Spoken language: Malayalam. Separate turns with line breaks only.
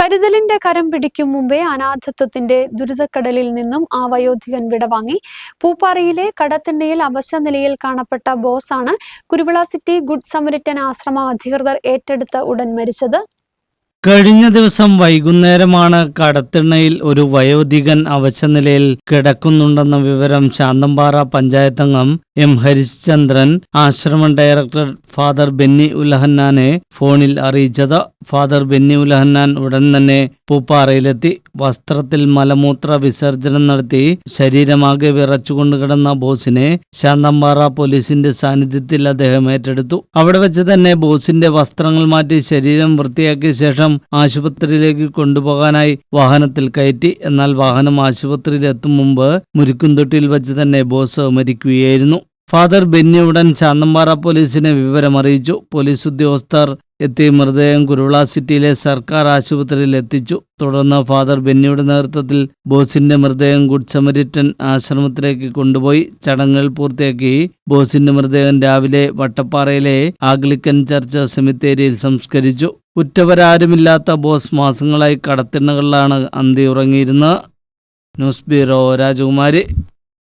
കരുതലിന്റെ കരം പിടിക്കും മുമ്പേ അനാഥത്വത്തിന്റെ ദുരിതക്കടലിൽ നിന്നും ആ വയോധികൻ വിടവാങ്ങി. പൂപ്പാറയിലെ കടത്തിണ്ണയിൽ അവശ നിലയിൽ കാണപ്പെട്ട ബോസാണ് കുരുവിള സിറ്റി ഗുഡ് സമരിറ്റൻ ആശ്രമ അധികൃതർ ഏറ്റെടുത്ത ഉടൻ മരിച്ചത്.
കഴിഞ്ഞ ദിവസം വൈകുന്നേരമാണ് കടത്തിണ്ണയിൽ ഒരു വയോധികൻ അവശനിലയിൽ കിടക്കുന്നുണ്ടെന്ന വിവരം ശാന്തമ്പാറ പഞ്ചായത്തംഗം എം. ഹരിശ്ചന്ദ്രൻ ആശ്രമം ഡയറക്ടർ ഫാദർ ബെന്നി ഉലഹന്നാനെ ഫോണിൽ അറിയിച്ചത്. ഫാദർ ബെന്നി ഉലഹന്നാൻ ഉടൻ തന്നെ പൂപ്പാറയിലെത്തി. വസ്ത്രത്തിൽ മലമൂത്ര വിസർജനം നടത്തി ശരീരമാകെ വിറച്ചുകൊണ്ട് കിടന്ന ബോസിനെ ശാന്തമ്പാറ പോലീസിന്റെ സാന്നിധ്യത്തിൽ അദ്ദേഹം ഏറ്റെടുത്തു. അവിടെ വെച്ച് തന്നെ ബോസിന്റെ വസ്ത്രങ്ങൾ മാറ്റി ശരീരം വൃത്തിയാക്കിയ ശേഷം ആശുപത്രിയിലേക്ക് കൊണ്ടുപോകാനായി വാഹനത്തിൽ കയറ്റി. എന്നാൽ വാഹനം ആശുപത്രിയിൽ എത്തും മുമ്പ് മുരിക്കുംതൊട്ടിയിൽ വെച്ച് തന്നെ ബോസ് മരിക്കുകയായിരുന്നു. ഫാദർ ബെന്നി ഉടൻ ചാന്നമ്പാറ പോലീസിനെ വിവരമറിയിച്ചു. പോലീസ് ഉദ്യോഗസ്ഥർ എത്തി മൃതദേഹം കുരുള സിറ്റിയിലെ സർക്കാർ ആശുപത്രിയിൽ എത്തിച്ചു. തുടർന്ന് ഫാദർ ബെന്നിയുടെ നേതൃത്വത്തിൽ ബോസിന്റെ മൃതദേഹം ഗുഡ് സമരിറ്റൻ ആശ്രമത്തിലേക്ക് കൊണ്ടുപോയി. ചടങ്ങുകൾ പൂർത്തിയാക്കി ബോസിന്റെ മൃതദേഹം രാവിലെ വട്ടപ്പാറയിലെ ആഗ്ലിക്കൻ ചർച്ച് സെമിത്തേരിയിൽ സംസ്കരിച്ചു. ഉറ്റവരാരുമില്ലാത്ത ബോസ് മാസങ്ങളായി കടത്തിണ്ണകളിലാണ് അന്തി ഉറങ്ങിയിരുന്നത്. ന്യൂസ് ബ്യൂറോ രാജകുമാരി.